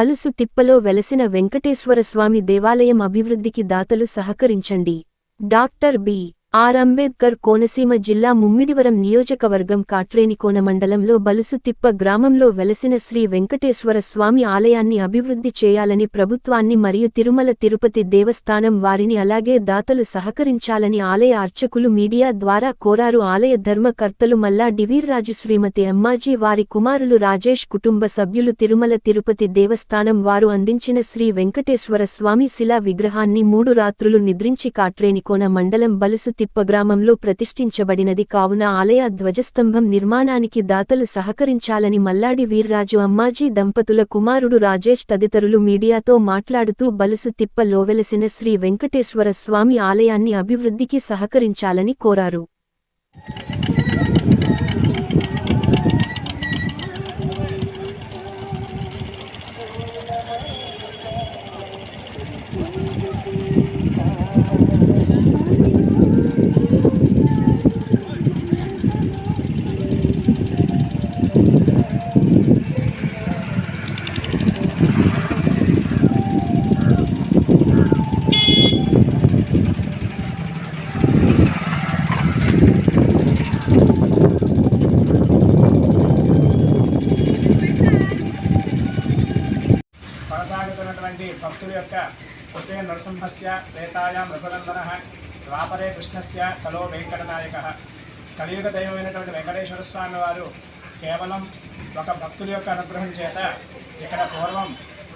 బలుసు తిప్పలో వెలసిన వెంకటేశ్వర స్వామి దేవాలయం అభివృద్ధికి దాతలు సహకరించండి. Doctor B. R. Ambedkar Konaseema జిల్లా ముమ్మిడివరం నియోజకవర్గం కాట్రేనికోన మండలంలో బలుసుతిప్ప గ్రామంలో వెలసిన శ్రీ వెంకటేశ్వర స్వామి ఆలయాన్ని అభివృద్ధి చేయాలని ప్రభుత్వాన్ని మరియు తిరుమల తిరుపతి దేవస్థానం వారిని అలాగే దాతలు సహకరించాలని ఆలయ అర్చకులు మీడియా ద్వారా కోరారు. ఆలయ ధర్మకర్తలు మల్లా డివీర్రాజు శ్రీమతి అమ్మాజీ వారి కుమారులు రాజేష్ కుటుంబ సభ్యులు తిరుమల తిరుపతి దేవస్థానం వారు అందించిన శ్రీ వెంకటేశ్వర స్వామి శిలా విగ్రహాన్ని మూడు రాత్రులు నిద్రించి కాట్రేనికోన మండలం బలుసు తిప్ప గ్రామంలో ప్రతిష్ఠించబడినది కావున ఆలయ ధ్వజస్తంభం నిర్మాణానికి దాతలు సహకరించాలని మల్లాడి వీర్రాజు అమ్మాజీ దంపతుల కుమారుడు రాజేష్ తదితరులు మీడియాతో మాట్లాడుతూ బలుసు తిప్ప లోవెలసిన శ్రీ వెంకటేశ్వర స్వామి ఆలయాన్ని అభివృద్ధికి సహకరించాలని కోరారు. భక్తుడి భక్తుల యొక్క కృతే నరసింహస్య త్రేతాయాం రఘునందన ద్వాపరే కృష్ణస్య కలో వెంకటనాయక. కలియుగ దైవమైనటువంటి వెంకటేశ్వర స్వామి వారు కేవలం ఒక భక్తుల యొక్క అనుగ్రహం చేత ఇక్కడ పూర్వం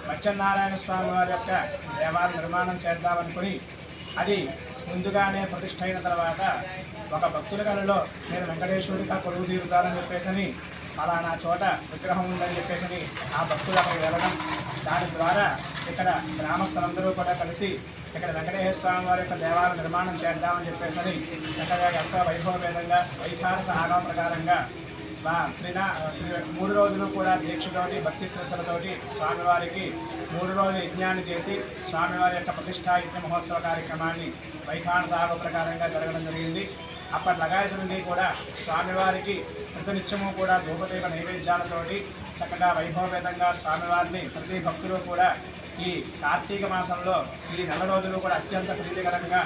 మత్స్యనారాయణ స్వామి వారి యొక్క దేవాలయ నిర్మాణం చేద్దామనుకుని అది ముందుగానే ప్రతిష్ఠ అయిన తర్వాత ఒక భక్తుల కళలో నేను వెంకటేశ్వరుడిగా కొలువు తీరుతానని చెప్పేసి అలా నా చోట విగ్రహం ఉందని చెప్పేసి ఆ భక్తులు అక్కడికి వెళ్ళడం దాని ద్వారా ఇక్కడ గ్రామస్తులందరూ కూడా కలిసి ఇక్కడ వెంకటేశ్వర స్వామి వారి యొక్క దేవాలయ నిర్మాణం చేద్దామని చెప్పేసి చక్కగా ఎంతో వైభవభేదంగా వైఖానస సహాగం ప్రకారంగా త్రిన త్రినా మూడు రోజులు కూడా దీక్షతోటి భక్తి శ్రద్ధలతోటి స్వామివారికి మూడు రోజులు యజ్ఞాన్ని చేసి స్వామివారి యొక్క ప్రతిష్టా యజ్ఞ మహోత్సవ కార్యక్రమాన్ని వైఖాన సాగ ప్రకారంగా జరగడం జరిగింది. అప్పటి లగాయతు నుండి కూడా స్వామివారికి ప్రతినిత్యము కూడా ధూపదీప నైవేద్యాలతోటి చక్కగా వైభవపేతంగా స్వామివారిని ప్రతి భక్తులు కూడా ఈ కార్తీక మాసంలో ఈ నెల రోజులు కూడా అత్యంత ప్రీతికరంగా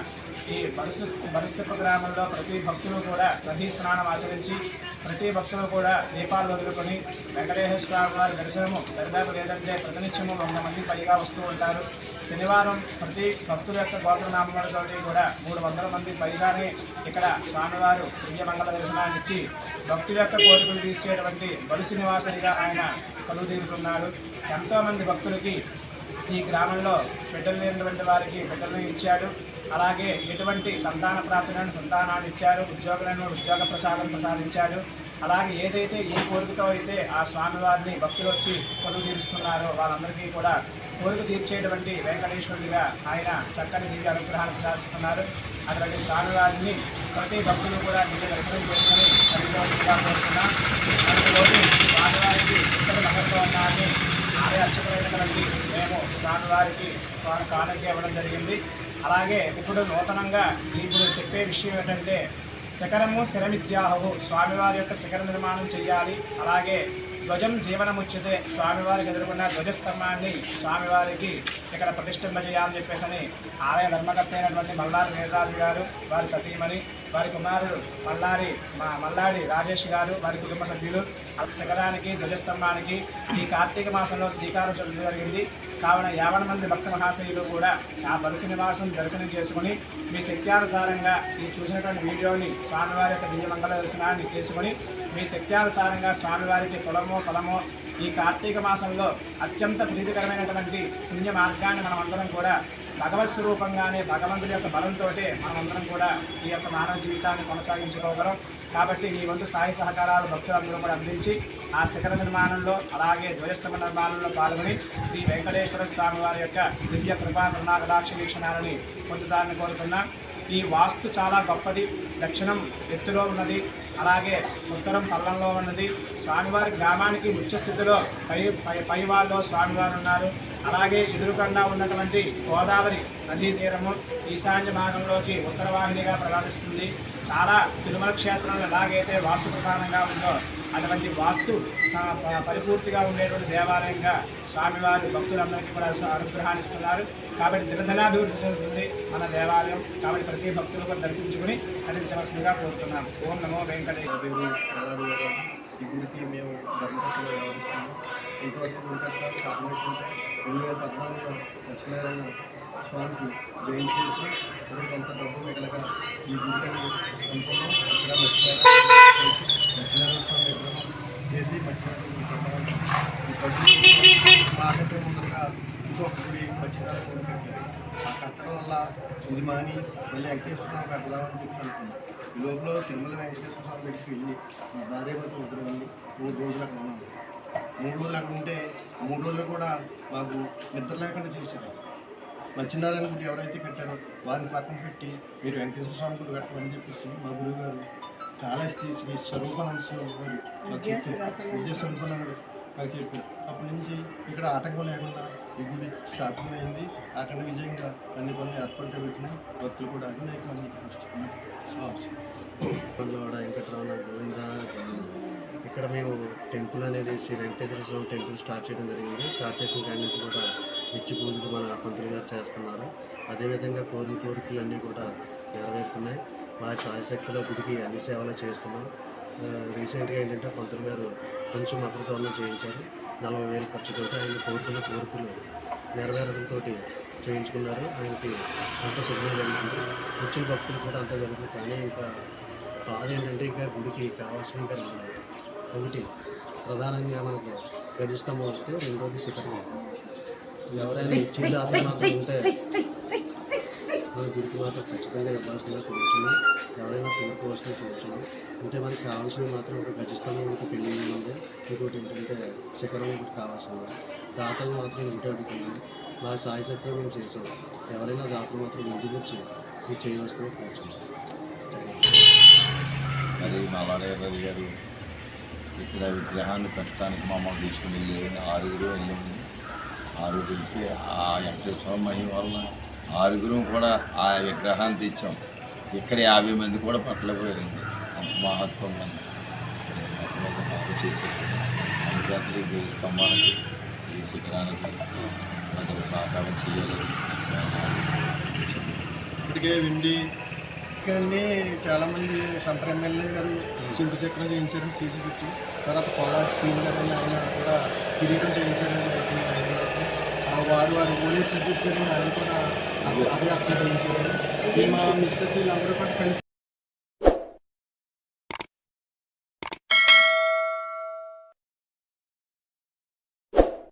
ఈ బరుసు బరుస్తుప్ప గ్రామంలో ప్రతి భక్తులు కూడా నదీ స్నానం ఆచరించి ప్రతి భక్తులు కూడా దీపాలు వదులుకొని వెంకటేశ్వర స్వామి వారి దర్శనము దరిదాపు లేదంటే ప్రతినిత్యము వంద మంది పైగా వస్తూ ఉంటారు. శనివారం ప్రతి భక్తుల యొక్క గోత్రనామములతోటి కూడా మూడు వందల మంది పైగానే ఇక్కడ స్వామివారు దివ్యమంగళ దర్శనాన్ని ఇచ్చి భక్తుల యొక్క కోరికలు తీర్చేటువంటి బలుసు నివాసరిగా ఆయన కలుగుదీరుతున్నారు ఎంతోమంది భక్తులకి ఈ గ్రామంలో బిడ్డలు లేనటువంటి వారికి బిడ్డలను ఇచ్చాడు. అలాగే ఎటువంటి సంతాన ప్రాప్తులను సంతానాన్ని ఇచ్చారు. ఉద్యోగులను ఉద్యోగ ప్రసాదం ప్రసాదించాడు. అలాగే ఏదైతే ఏ కోరికతో అయితే ఆ స్వామివారిని భక్తులు వచ్చి కొలువు తీరుస్తున్నారో వాళ్ళందరికీ కూడా కోరిక తీర్చేటువంటి వెంకటేశ్వరుడిగా ఆయన చక్కని దివ్య అనుగ్రహాన్ని ప్రసాదిస్తున్నారు. అటువంటి స్వామివారిని ప్రతి భక్తులు కూడా దివ్య దర్శనం చేసుకుని కలిగిగా కోరుతున్నాం. అందులోని స్వామివారికి ఉత్తర మహత్వాన్ని ఆలయ అర్చకులైనటువంటి మేము స్వామివారికి కానుక ఇవ్వడం జరిగింది. అలాగే ఇప్పుడు నూతనంగా ఇప్పుడు చెప్పే విషయం ఏంటంటే శిఖరము శిరమిత్యాహు స్వామివారి యొక్క శిఖర నిర్మాణం చేయాలి అలాగే ధ్వజం జీవనముచ్చితే స్వామివారికి ఎదుర్కొన్న ధ్వజస్తంభాన్ని స్వామివారికి ఇక్కడ ప్రతిష్ఠింపజేయాలని చెప్పేసి ఆలయ ధర్మకర్త అయినటువంటి మల్లారి వీరరాజు గారు వారి సతీమణి వారి కుమారుడు మల్లారి మా మల్లాడి రాజేష్ గారు వారి కుటుంబ సభ్యులు ఆ శిఖరానికి ధ్వజస్తంభానికి ఈ కార్తీక మాసంలో శ్రీకారం చుట్టడం జరిగింది. కావున యావన మంది భక్త మహాశయులు కూడా ఆ బలుసు నివాసం దర్శనం చేసుకుని మీ శక్త్యానుసారంగా ఈ చూసినటువంటి వీడియోని స్వామివారి యొక్క దివ్యమంగళ దర్శనాన్ని చేసుకుని మీ శక్త్యానుసారంగా స్వామివారికి కులమో కులమో ఈ కార్తీక మాసంలో అత్యంత ప్రీతికరమైనటువంటి పుణ్య మార్గాన్ని మనమందరం కూడా భగవత్ స్వరూపంగానే భగవంతుడి యొక్క బలంతో మనమందరం కూడా ఈ యొక్క మానవ జీవితాన్ని కొనసాగించుకోగలం. కాబట్టి మీ వంతు సాయి సహకారాలు భక్తులందరూ కూడా అందించి ఆ శిఖర నిర్మాణంలో అలాగే ధ్వజస్తంభ నిర్మాణంలో పాల్గొని శ్రీ వెంకటేశ్వర స్వామి వారి యొక్క దివ్య కృపా కరుణాకటాక్ష వీక్షణాలని పొందుతారని కోరుతున్నాం. ఈ వాస్తు చాలా గొప్పది. దక్షిణం ఎత్తులో ఉన్నది. అలాగే ఉత్తరం పల్లంలో ఉన్నది. స్వామివారి గ్రామానికి ముఖ్య స్థితిలో పై పై పై వాళ్ళలో స్వామివారు ఉన్నారు. అలాగే ఎదురుకుండా ఉన్నటువంటి గోదావరి నదీ తీరము ఈశాన్య భాగంలోకి ఉత్తరవాహినిగా ప్రకాశిస్తుంది చాలా తిరుమల క్షేత్రంలో ఎలాగైతే వాస్తు ప్రధానంగా ఉందో అటువంటి వాస్తు పరిపూర్తిగా ఉండేటువంటి దేవాలయంగా స్వామివారు భక్తులందరికీ కూడా అనుగ్రహాన్ని ఇస్తున్నారు. కాబట్టి దినధనాభివృద్ధి చెందుతుంది మన దేవాలయం. కాబట్టి ప్రతి భక్తులు కూడా దర్శించుకుని ధరించవలసిందిగా కోరుతున్నాం. ఓం నమో వెంకటేశ్వర ఈ గుడికి మేము ధర్మకర్తలు వ్యవహరిస్తున్నాము ఇంతవరకు గుడి రెండు వేల పద్నాలుగులో లక్ష్మీనారాయణ స్వామికి జైన్ చేసి కొంత డబ్బు మిగలగా ఈ గుడికి అనుకున్నాం ఇక్కడ లక్ష్మీనారాయణ చేసి మత్స్యనారాయణ ముందుగా ఇంకొకటి గుడి ఆ కట్టడం వల్ల ఇది మాని మళ్ళీ వెంకటేశ్వర స్వామి కట్టదామని చెప్పి అనుకున్నాం ఈ లోపల తిరుమల వెంకటేశ్వర స్వామి దగ్గరికి వెళ్ళి మా భార్య భర్త ఇద్దరు వెళ్ళి మూడు రోజులు అక్కడ ఉన్నాం మూడు రోజులు అక్కడ ఉంటే మూడు రోజులు కూడా మాకు నిద్ర లేకుండా చేశారు మత్స్యనారాయణ గుడి ఎవరైతే కట్టారో వారిని పక్కన పెట్టి మీరు వెంకటేశ్వర స్వామి గుడి కట్టమని చెప్పేసి మా గురువు గారు కాళహస్తి శ్రీ స్వరూపానంద చెప్పారు. విద్యా స్వరూపానంద మాకు చెప్పారు. అప్పటి నుంచి ఇక్కడ ఆటంకం లేకుండా ఈ గుడి స్థాపితమైంది అక్కడ విజయంగా అన్ని పనులు ఏర్పాటు జరుగుతున్నాయి. భక్తులు కూడా అనేక మంది వస్తున్నారు. వెంకటరమణ గోవింద ఇక్కడ మేము టెంపుల్ అనేది శ్రీ వెంకటేశ్వర స్వామి టెంపుల్ స్టార్ట్ చేయడం జరిగింది. స్టార్ట్ చేసిన కాడి నుంచి కూడా నిత్య పూజలు మన పంతులు గారు చేస్తున్నారు. అదేవిధంగా కోరిన కోరికలు అన్నీ కూడా నెరవేరుతున్నాయి. మా శాయశక్తిలో గుడికి అన్ని సేవలు చేస్తున్నాం. రీసెంట్గా ఏంటంటే పంతులు గారు కొంచెం మకరతోరణం చేయించారు. నలభై వేలు ఖర్చుతో ఆయన కోరుకున్న కోరికలు నెరవేరడంతో చేయించుకున్నారు. ఆయనకి అంత శుభ్రం జరుగుతుంది వచ్చిన భక్తులు కూడా అంత జరుగుతుంది కానీ ఇంకా బాధ ఏంటంటే ఇంకా గుడికి కావాల్సిన ఇంకా ఉన్నాయి. ఒకటి ప్రధానంగా మనకి గజస్తంభం ఒకటి రెండోది శిఖరం. ఎవరైనా ఇచ్చిన ఉంటే గుర్తు మాత్రం ఖచ్చితంగా ఇవ్వాల్సిందిగా కూర్చున్నాం. ఎవరైనా కోరుకోవాల్సిన కూర్చున్నాం అంటే మనకి కావాల్సినవి మాత్రం ఒక గజస్థానం ఒకటి పెళ్ళి ఉంది ఇంకోటి ఏంటంటే శిఖరం ఒకటి కావాల్సింది దాతలు మాత్రం ఇంటి అడుగుతున్నాం మా సాయి శక్తిలో మేము చేసాం. ఎవరైనా దాతలు మాత్రం ముందుకు వచ్చి ఇది చేయవలసిందిగా కూర్చున్నాం. మరి మా వాడేవారి గారు ఇక్కడ విగ్రహాన్ని పెట్టడానికి మమ్మల్ని తీసుకుని వెళ్ళి ఆరుగురు వెళ్ళాము ఆరుగురు వెళ్తే ఆ వెంకటేశ్వర మహిమ వల్ల ఆరుగురు కూడా ఆ విగ్రహాన్ని తెచ్చాం ఇక్కడ యాభై మంది కూడా పట్టలేకపోయారండి. అంత మహత్వం మంది మాకు చేసేది. అందుచేతలు ఈ స్తంభానికి ఈ శిఖరానికి ప్రజలు సహకారం చేయాలి ఇప్పటికే విండి ఇక్కడండి చాలామంది సెంటర్ ఎమ్మెల్యే గారు సింటు చక్రం చేయించారు కేజీ తర్వాత కోలాటి శ్రీని గారు అని ఆయన కూడా కిరీటం చేయించారని వారు వారు పోలీస్ సర్టిఫికేట్ ఆయన కూడా అభ్యాసం చేయించారు ఈ మా మిస్సెస్ వీళ్ళందరూ కూడా కలిసి